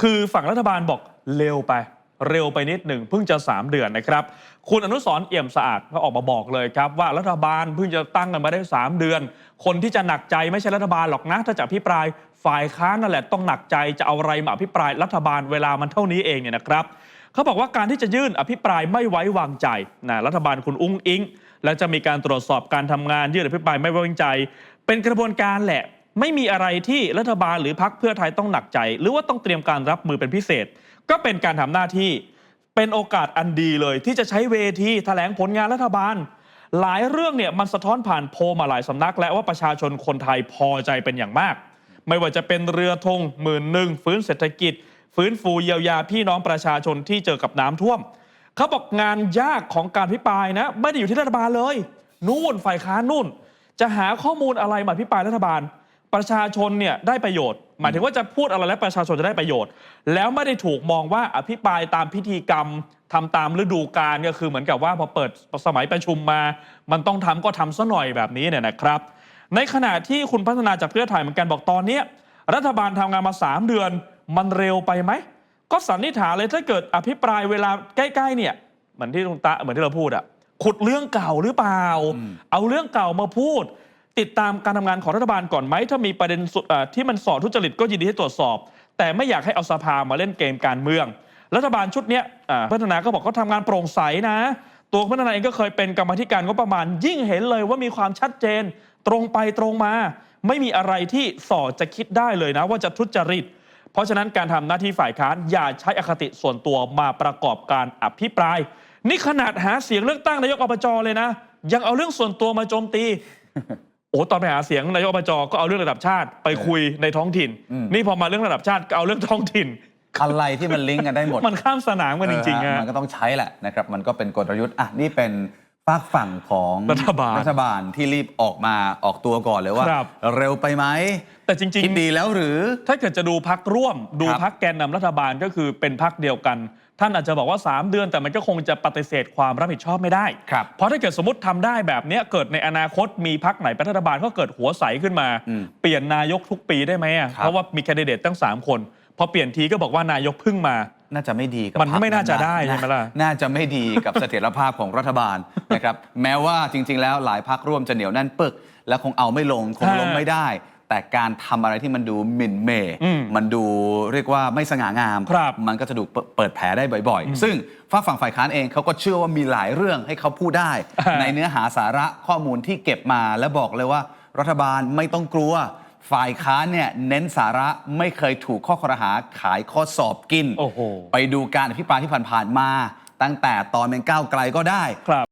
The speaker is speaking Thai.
คือฝั่งรัฐบาลบอกเร็วไป เร็วไปนิดหนึ่งเพิ่งจะ 3 เดือนนะครับ คุณอนุสรเอี่ยมสะอาดก็ออกมาบอกเลยครับ ว่ารัฐบาลเพิ่งจะตั้งกันมาได้ 3 เดือน คนที่จะหนักใจไม่ใช่รัฐบาลหรอกนะถ้าจะอภิปรายฝ่ายค้านนั่นแหละต้องหนักใจจะเอาอะไรมาอภิปรายรัฐบาลเวลามันเท่านี้เองเนี่ยนะครับเขาบอกว่าการที่จะยื่นอภิปรายไม่ไว้วางใจนะรัฐบาลคุณอุ้งอิง และจะมีการตรวจสอบการทำงานยื่นอภิปรายไม่ไว้วางใจ เป็นกระบวนการแหละ ไม่มีอะไรที่รัฐบาลหรือพักเพื่อไทยต้องหนักใจ หรือว่าต้องเตรียมการรับมือเป็นพิเศษ ก็เป็นการทำหน้าที่เป็นโอกาสอันดีเลย ที่จะใช้เวทีแถลงผลงานรัฐบาล หลายเรื่องเนี่ยมันสะท้อนผ่านโพลมาหลายสำนัก และว่าประชาชนคนไทยพอใจเป็นอย่างมาก ไม่ว่าจะเป็นเรือธงหมื่นหนึ่งฟื้นเศรษฐกิจ ฟื้นฟูเยียวยาพี่น้องประชาชนที่เจอกับน้ำท่วมเขาบอกงานยากของการพิปรายนะ ไม่ได้อยู่ที่รัฐบาลเลย นู่นฝ่ายค้านนู่น จะหาข้อมูลอะไรมาพิปรายรัฐบาล ประชาชนเนี่ยได้ประโยชน์ หมายถึงว่าจะพูดอะไรแล้วประชาชนจะได้ประโยชน์ แล้วไม่ได้ถูกมองว่าอภิปรายตามพิธีกรรมทำตามฤดูกาลก็คือเหมือนกับว่าพอเปิดสมัยประชุมมา มันต้องทำก็ทำซะหน่อยแบบนี้เนี่ยนะครับ ในขณะที่คุณพัฒนาจากเพื่อไทยเหมือนกันบอกตอนเนี้ยรัฐบาลทำงานมา 3 เดือน มันเร็วไปไหมก็สันนิษฐานเลยถ้าเกิดอภิปรายเวลาใกล้ๆเนี่ยเหมือนที่ลุงตะเหมือนที่เราพูดอะขุดเรื่องเก่าหรือเปล่า เอาเรื่องเก่ามาพูด ติดตามการทำงานของรัฐบาลก่อนไหมถ้ามีประเด็นที่มันสอดทุจริตก็ยินดีให้ตรวจสอบ แต่ไม่อยากให้เอาสภามาเล่นเกมการเมือง รัฐบาลชุดนี้พัฒนาก็บอกเขาทำงานโปร่งใสนะ ตัวพัฒนาเองก็เคยเป็นกรรมธิการงบประมาณ ยิ่งเห็นเลยว่ามีความชัดเจน ตรงไปตรงมา ไม่มีอะไรที่สอดจะคิดได้เลยนะ ว่าจะทุจริต เพราะฉะนั้นการทำหน้าที่ฝ่ายค้านอย่าใช้อคติส่วนตัวมาประกอบการอภิปราย นี่ขนาดหาเสียงเลือกตั้งนายกอบจเลยนะ ยังเอาเรื่องส่วนตัวมาโจมตี โอ้ตอนไปหาเสียงนายกอบจก็เอาเรื่องระดับชาติไปคุยในท้องถิ่น อืม นี่พอมาเรื่องระดับชาติก็เอาเรื่องท้องถิ่น อะไรที่มันลิงก์กันได้หมด มันข้ามสนามกันจริงๆเออฮะมันก็ต้องใช้แหละนะครับ มันก็เป็นกลยุทธ์ อะ นี่เป็น ฝากฝั่งของรัฐบาลรัฐบาลที่รีบออกมาออกตัวก่อนเลยว่า ครับ เร็วไปไหมแต่จริงคิดดีแล้วหรือ ๆ ถ้าเกิดจะดูพักร่วม ดูครับพักแกนนำรัฐบาลก็คือเป็นพักเดียวกัน ท่านอาจจะบอกว่า 3 เดือน แต่มันก็คงจะปฏิเสธความรับผิดชอบไม่ได้ ครับเพราะถ้าเกิดสมมติทำได้แบบเนี้ยเกิดในอนาคตมีพักไหนเป็นรัฐบาลก็เกิดหัวใสขึ้นมา อืมเปลี่ยนนายกทุกปีได้ไหมอะครับ เพราะว่ามีแคนดิเดตตั้ง 3 คน พอเปลี่ยนทีก็บอกว่านายกเพิ่งมา น่าจะไม่ดีกับมันพรรคไม่น่าจะได้นใช่ไหมล่ะ น่าจะไม่ดีกับเสถียรภาพของรัฐบาลนะครับแม้ว่าจริง ๆ แล้วหลายพักร่วมจะเหนียวแน่นปึก และคงเอาไม่ลงคงฮะลงไม่ได้ แต่การทำอะไรที่มันดูหมิ่นเหมอืมมันดูเรียกว่าไม่สง่างาม ครับมันก็จะถูกเปิดเปิดแผลได้บ่อย ๆ ซึ่งฝากฝั่งฝ่ายค้านเองเขาก็เชื่อว่ามีหลายเรื่องให้เขาพูดได้ อ่า ในเนื้อหาสาระข้อมูลที่เก็บมาและบอกเลยว่า รัฐบาลไม่ต้องกลัว ฝ่ายค้านเนี่ยเน้นสาระไม่เคยถูกข้อคอรหาขายข้อสอบกิน โอ้โห ไปดูการอภิปรายที่ผ่านๆมา ตั้งแต่ตอนเป็นก้าวไกลก็ได้ ครับ